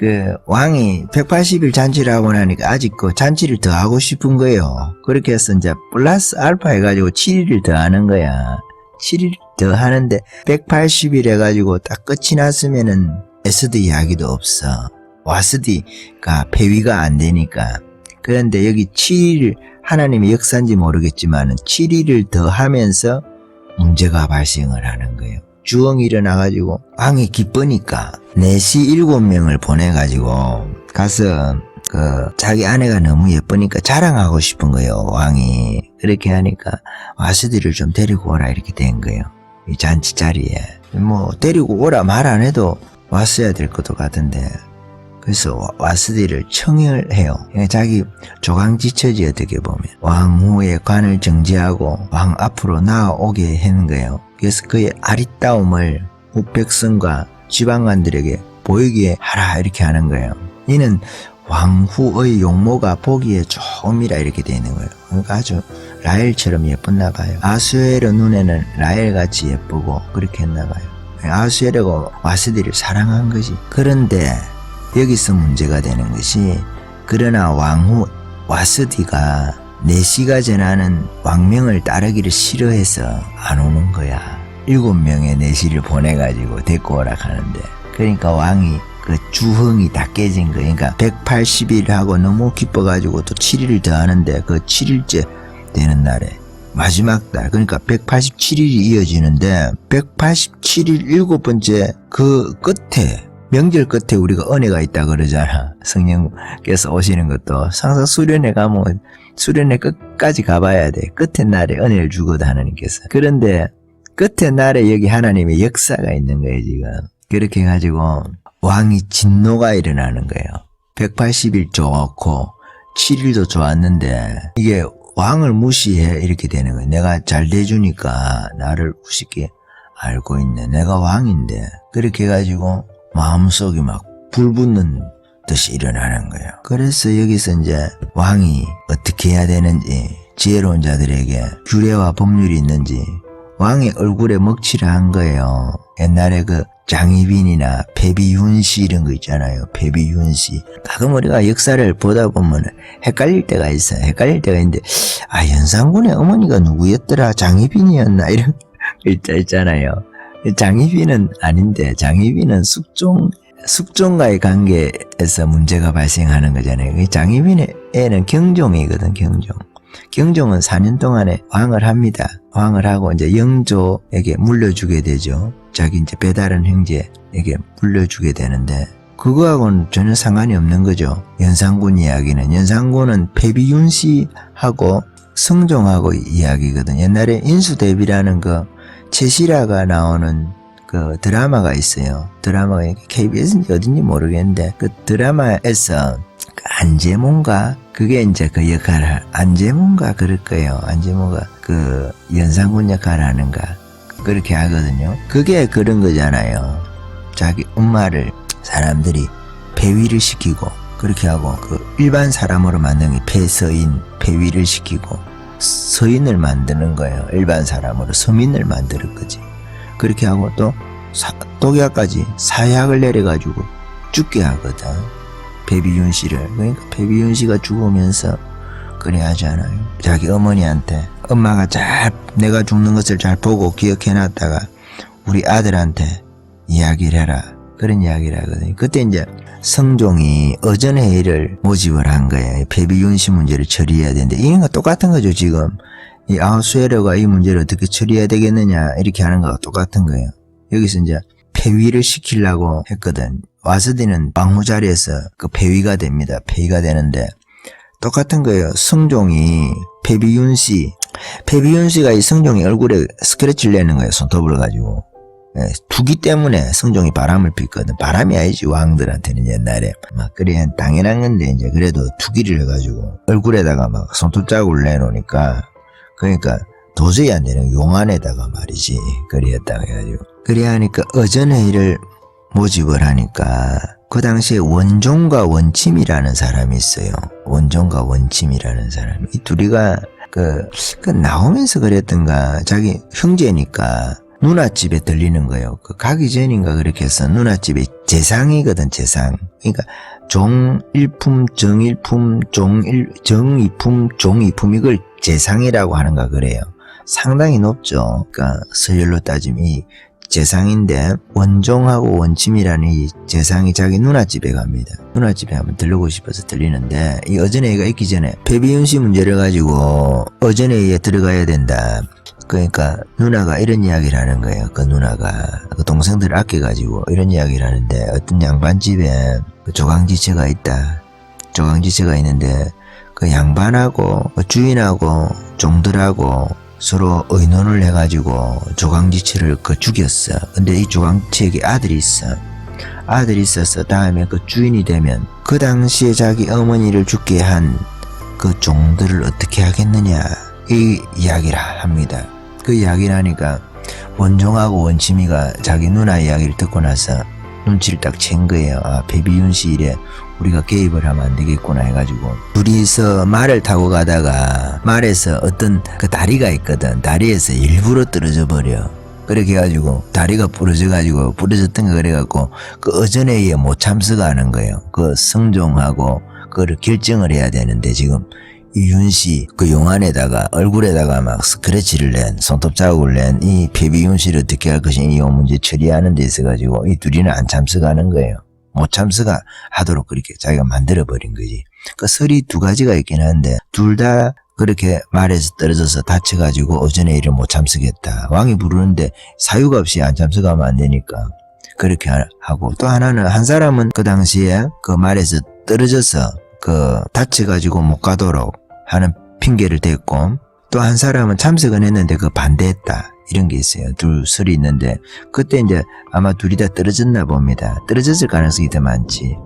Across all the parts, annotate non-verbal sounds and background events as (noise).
그 왕이 180일 잔치를 하고 나니까 아직 그 잔치를 더 하고 싶은 거예요. 그렇게 해서 이제 플러스 알파 해가지고 7일을 더 하는 거야. 7일 더 하는데 180일 해가지고 딱 끝이 났으면은 에스드 이야기도 없어. 와스디가 폐위가 안 되니까. 그런데 여기 7일 하나님의 역사인지 모르겠지만은 7일을 더 하면서 문제가 발생을 하는 거예요. 주엉이 일어나가지고 왕이 기쁘니까 4시 7명을 보내가지고 가서 그 자기 아내가 너무 예쁘니까 자랑하고 싶은 거예요 왕이. 그렇게 하니까 와스디를 좀 데리고 오라 이렇게 된 거예요 이 잔치 자리에. 뭐 데리고 오라 말 안 해도 왔어야 될 것도 같은데 그래서 와- 와스디를 청을 해요. 그러니까 자기 조강지처지 어떻게 보면 왕후의 관을 정지하고 왕 앞으로 나아오게 하는 거예요. 그래서 그의 아리따움을 북백성과 지방관들에게 보이게 하라 이렇게 하는 거예요. 이는 왕후의 용모가 보기에 좋음이라 이렇게 되어 있는 거예요. 그러니까 아주 라헬처럼 예뻤나 봐요. 아수에르 눈에는 라헬 같이 예쁘고 그렇게 했나 봐요. 아수에르가 와스디를 사랑한 거지. 그런데 여기서 문제가 되는 것이 그러나 왕후 와스디가 내시가 전하는 왕명을 따르기를 싫어해서 안 오는 거야. 일곱 명의 내시를 보내가지고 데리고 오라 하는데 그러니까 왕이 그 주흥이 다 깨진 거야. 그러니까 180일 하고 너무 기뻐가지고 또 7일을 더 하는데 그 7일째 되는 날에 마지막 날 그러니까 187일이 이어지는데 187일 일곱 번째 그 끝에 명절 끝에 우리가 은혜가 있다 그러잖아. 성령께서 오시는 것도. 상상 수련회 가면 수련회 끝까지 가봐야 돼. 끝에 날에 은혜를 주거든 하나님께서. 그런데 끝에 날에 여기 하나님의 역사가 있는 거예요 지금. 그렇게 해가지고 왕이 진노가 일어나는 거예요. 180일 좋고 7일도 좋았는데 이게 왕을 무시해 이렇게 되는 거예요. 내가 잘 돼주니까 나를 우습게 알고 있네. 내가 왕인데. 그렇게 해가지고 마음속이 막 불붙는 듯이 일어나는 거예요. 그래서 여기서 이제 왕이 어떻게 해야 되는지 지혜로운 자들에게 규례와 법률이 있는지 왕의 얼굴에 먹칠을 한 거예요. 옛날에 그 장희빈이나 배비윤씨 이런 거 있잖아요. 배비윤씨. 가끔 우리가 역사를 보다 보면 헷갈릴 때가 있어요. 헷갈릴 때가 있는데 아 연산군의 어머니가 누구였더라? 장희빈이었나? 이런 (laughs) 거 있잖아요. 장희빈은 아닌데 장희빈은 숙종 숙종과의 관계에서 문제가 발생하는 거잖아요. 이 장희빈의 애는 경종이거든, 경종. 경종은 4년 동안에 왕을 합니다. 왕을 하고 이제 영조에게 물려주게 되죠. 자기 이제 배다른 형제에게 물려주게 되는데 그거하고는 전혀 상관이 없는 거죠. 연산군 이야기는 연산군은 패비윤 씨하고 성종하고 이야기거든. 옛날에 인수대비라는 그 최시라가 나오는 그 드라마가 있어요. 드라마가 KBS인지 어딘지 모르겠는데 그 드라마에서 그 안재몽가 그게 이제 그 역할을 안재몽가 그럴 거예요. 안재몽가 그 연산군 역할을 하는가 그렇게 하거든요. 그게 그런 거잖아요. 자기 엄마를 사람들이 폐위를 시키고 그렇게 하고 그 일반 사람으로 만든 게 폐서인 폐위를 시키고 서인을 만드는 거예요. 일반 사람으로 서민을 만드는 거지. 그렇게 하고 또 사- 독약까지 사약을 내려가지고 죽게 하거든. 배비윤 씨를. 그러니까 배비윤 씨가 죽으면서 그래 하잖아요. 자기 어머니한테 엄마가 잘 내가 죽는 것을 잘 보고 기억해 놨다가 우리 아들한테 이야기를 해라. 그런 이야기를 하거든요. 그때 이제 성종이 어전회의를 모집을 한 거예요. 배비윤 씨 문제를 처리해야 되는데 이거 똑같은 거죠 지금. 이 아우스웨르가 이 문제를 어떻게 처리해야 되겠느냐 이렇게 하는 거가 똑같은 거예요. 여기서 이제 폐위를 시키려고 했거든. 와스디는 방후 자리에서 그 폐위가 됩니다. 폐위가 되는데 똑같은 거예요. 성종이 페비윤 씨, 페비윤 씨가 이 성종이 얼굴에 스크래치를 내는 거예요. 손톱을 가지고. 예, 투기 때문에 성종이 바람을 피거든. 바람이 아니지 왕들한테는 옛날에. 막 그래 당연한 건데 이제 그래도 투기를 해가지고 얼굴에다가 막 손톱 자국을 내놓으니까 그러니까 도저히 안 되는 용 안에다가 말이지. 그리했다고 해가지고. 그래 하니까 어전회의를 모집을 하니까 그 당시에 원종과 원침이라는 사람이 있어요. 원종과 원침이라는 사람이. 이 둘이가 그, 그 나오면서 그랬던가. 자기 형제니까 누나집에 들리는 거예요. 그 가기 전인가 그렇게 해서 누나집에 재상이거든, 재상. 그러니까 종일품, 정일품, 종일, 정이품, 종이품 이걸 재상이라고 하는가 그래요. 상당히 높죠. 그러니까 서열로 따지면 이 재상인데 원종하고 원침이라는 이 재상이 자기 누나집에 갑니다. 누나집에 한번 들르고 싶어서 들리는데 이 어전회의가 있기 전에 폐비윤씨 문제를 가지고 어전회의에 들어가야 된다. 그러니까 누나가 이런 이야기를 하는 거예요. 그 누나가 그 동생들을 아껴가지고 이런 이야기를 하는데 어떤 양반 집에 그 조강지체가 있다. 조강지체가 있는데 그 양반하고 그 주인하고 종들하고 서로 의논을 해가지고 조강지체를 그 죽였어. 근데 이 조강지체에게 아들이 있어. 아들이 있어서 다음에 그 주인이 되면 그 당시에 자기 어머니를 죽게 한 그 종들을 어떻게 하겠느냐 이 이야기를 합니다. 그 이야기를 하니까 원종하고 원치미가 자기 누나 이야기를 듣고 나서 눈치를 딱 챈 거예요. 아, 배비윤 씨 일에 우리가 개입을 하면 안 되겠구나 해가지고 둘이서 말을 타고 가다가 말에서 어떤 그 다리가 있거든. 다리에서 일부러 떨어져 버려. 그렇게 해가지고 다리가 부러져가지고 부러졌던 거 그래갖고 그 어전회의에 못 참석하는 거예요. 그 성종하고 그거를 결정을 해야 되는데 지금 이 윤씨 그 용 안에다가 얼굴에다가 막 스크래치를 낸 손톱 자국을 낸이 배비윤 씨를 어떻게 할 것이니 이 문제 처리하는 데 있어가지고 이 둘이는 안 참석하는 거예요. 못 참석하 하도록 그렇게 자기가 만들어 버린 거지. 그 설이 두 가지가 있긴 한데 둘 다 그렇게 말에서 떨어져서 다쳐가지고 오전에 일을 못 참석했다. 왕이 부르는데 사유가 없이 안 참석하면 안 되니까 그렇게 하- 하고 또 하나는 한 사람은 그 당시에 그 말에서 떨어져서 그 다쳐가지고 못 가도록 하는 핑계를 댔고 또 한 사람은 참석은 했는데 그 반대했다. 이런 게 있어요. 둘 설이 있는데 그때 이제 아마 둘이 다 떨어졌나 봅니다. 떨어졌을 가능성이 더 많지.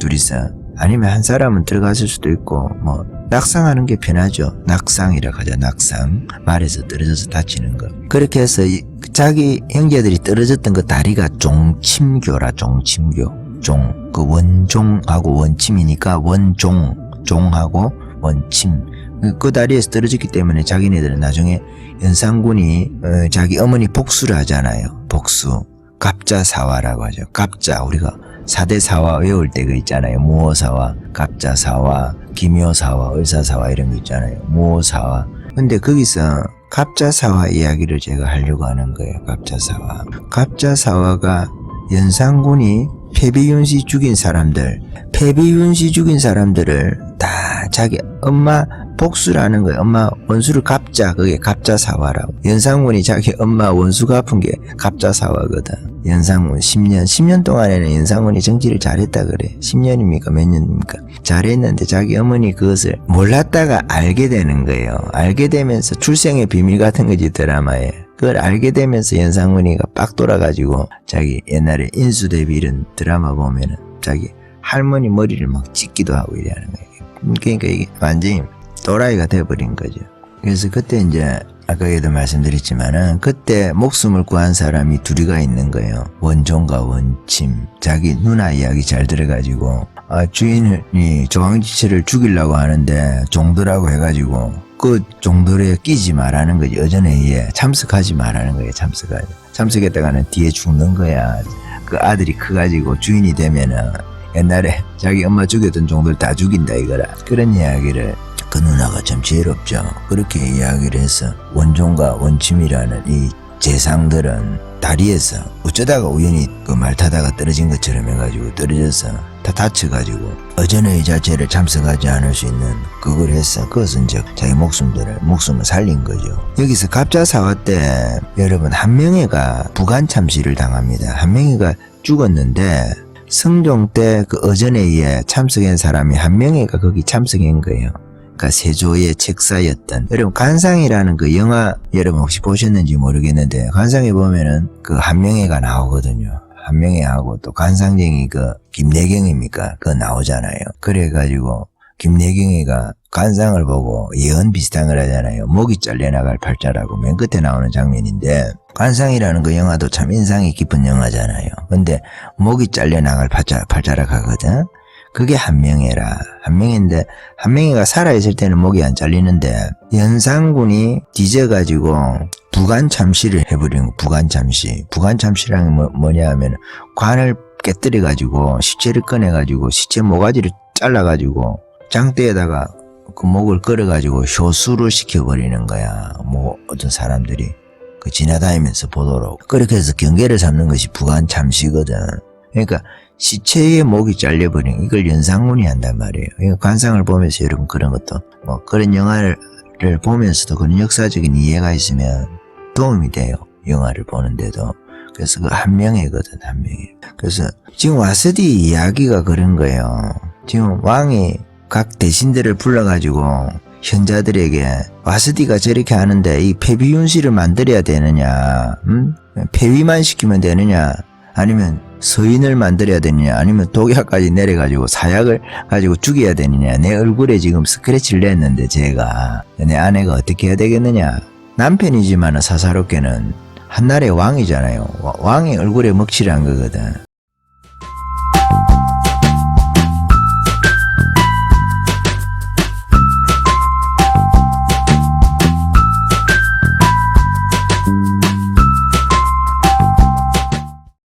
둘이서 아니면 한 사람은 들어갔을 수도 있고 뭐 낙상하는 게 편하죠. 낙상이라 하죠. 낙상. 말에서 떨어져서 다치는 거. 그렇게 해서 이- 자기 형제들이 떨어졌던 그 다리가 종침교라 종침교. 종, 그 원종하고 원침이니까 원종, 종하고 원침. 그- 그 다리에서 떨어졌기 때문에 자기네들은 나중에 연산군이 어, 자기 어머니 복수를 하잖아요. 복수. 갑자사화라고 하죠. 갑자. 우리가 사대사화 외울 때 그 있잖아요. 무호사화, 갑자사화, 기묘사화, 의사사화 이런 거 있잖아요. 무호사화. 근데 거기서 갑자사화 이야기를 제가 하려고 하는 거예요. 갑자사화. 갑자사화가 연산군이 패비윤 씨 죽인 사람들, 패비윤 씨 죽인 사람들을 다 자기 엄마 복수라는 거예요. 엄마 원수를 갚자. 그게 갑자사화라고. 연상군이 자기 엄마 원수 갚은 게 갑자사화거든. 연상군 10년, 10년 동안에는 연상군이 정치를 잘했다 그래. 10년입니까? 몇 년입니까? 잘했는데 자기 어머니 그것을 몰랐다가 알게 되는 거예요. 알게 되면서 출생의 비밀 같은 거지 드라마에. 그걸 알게 되면서 연상군이가 빡 돌아가지고 자기 옛날에 인수대비 이런 드라마 보면은 자기 할머니 머리를 막 찢기도 하고 이래하는 거예요. 그러니까 이게 완전히 또라이가 돼버린 거죠. 그래서 그때 이제 아까에도 말씀드렸지만은 그때 목숨을 구한 사람이 둘이가 있는 거예요. 원종과 원침. 자기 누나 이야기 잘 들어가지고 아, 주인이 조항지체를 죽이려고 하는데 종들하고 해가지고 그 종들에 끼지 말라는 거지. 어전회의에 참석하지 말라는 거예요. 참석하지. 참석했다가는 뒤에 죽는 거야. 그 아들이 커가지고 주인이 되면은 옛날에 자기 엄마 죽였던 종들 다 죽인다 이거라. 그런 이야기를 그 누나가 참 지혜롭죠. 그렇게 이야기를 해서 원종과 원침이라는 이 재상들은 다리에서 어쩌다가 우연히 그 말 타다가 떨어진 것처럼 해가지고 떨어져서 다 다쳐가지고 어전의 자체를 참석하지 않을 수 있는 그걸 했어. 그것은 즉 자기 목숨들을 목숨을 살린 거죠. 여기서 갑자사화 때 여러분 한명회가 부관 참시를 당합니다. 한명회가 죽었는데 성종 때 그 어전에 의해 참석한 사람이 한 명이가 거기 참석한 거예요. 그러니까 세조의 책사였던 여러분 관상이라는 그 영화 여러분 혹시 보셨는지 모르겠는데 관상에 보면은 그 한명회가 나오거든요. 한명회하고 또 관상쟁이 그 김내경입니까? 그거 나오잖아요. 그래가지고 김내경이가 관상을 보고 예언 비슷한 걸 하잖아요. 목이 잘려나갈 팔자라고 맨 끝에 나오는 장면인데 관상이라는 그 영화도 참 인상이 깊은 영화잖아요. 근데 목이 잘려나갈 팔자, 팔자락 하거든. 그게 한명회라. 한명회인데 한명회가 살아있을 때는 목이 안 잘리는데 연산군이 뒤져가지고 부관 참시를 해버린 거. 부관 참시. 부관 참시라는 뭐, 뭐냐 하면 관을 깨뜨려가지고 시체를 꺼내가지고 시체 모가지를 잘라가지고 장대에다가 그 목을 걸어가지고 효수를 시켜버리는 거야. 뭐 어떤 사람들이 그 지나다니면서 보도록 그렇게 해서 경계를 잡는 것이 부관 참시거든. 그러니까 시체의 목이 잘려버린 이걸 연상군이 한단 말이에요. 관상을 보면서 여러분 그런 것도 뭐 그런 영화를 보면서도 그런 역사적인 이해가 있으면 도움이 돼요. 영화를 보는데도. 그래서 그 한 명이거든, 한 명이. 그래서 지금 와스디 이야기가 그런 거예요. 지금 왕이 각 대신들을 불러가지고 현자들에게 와스디가 저렇게 하는데 이 폐비윤씨를 만들어야 되느냐, 음? 폐위만 시키면 되느냐, 아니면 서인을 만들어야 되느냐, 아니면 독약까지 내려가지고 사약을 가지고 죽여야 되느냐, 내 얼굴에 지금 스크래치를 냈는데 제가 내 아내가 어떻게 해야 되겠느냐. 남편이지만 사사롭게는 한나라의 왕이잖아요. 와- 왕이 얼굴에 먹칠한 거거든.